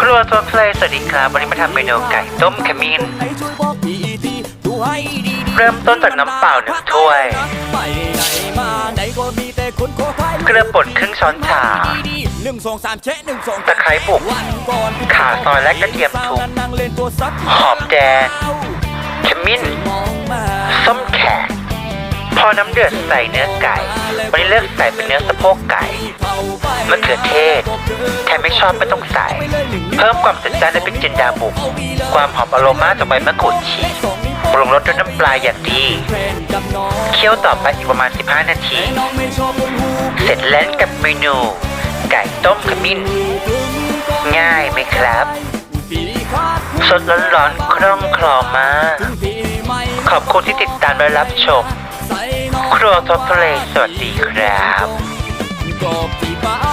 ครัวตัวเพลย์สวัสดีครับวันนี้มาทำเมนูไก่ต้มขมิ้น เริ่มต้นจากน้ำเปล่าหนึ่งถ้วย เกลือป่นครึ่งช้อนชาหนึ่งสองสามเชะหนึ่งสองตะไคร้บุก ข่าซอยและกระเทียมทุบหอมแดงขมิ้นส้มแขก พอน้ำเดือดใส่เนื้อไก่ วันนี้เลือกใส่เป็นเนื้อสะโพกไก่มะเขือเทศใครไม่ชอบไม่ต้องใส่ เพิ่มความจัดจ้านในพริกจินดาบุก ความหอมอโรมาจากใบมะกรูดฉีกปรุงรสด้วยน้ำปลาอย่างดี เคี่ยวต่อไปอีกประมาณ 15 นาที เสร็จแล้วกับเมนู ไก่ต้มขมิ้น ง่ายไหมครับ สดร้อนๆคล่องคลอมากขอบคุณที่ติดตามและรับชม ครัวทอปเพลสวัสดีครับ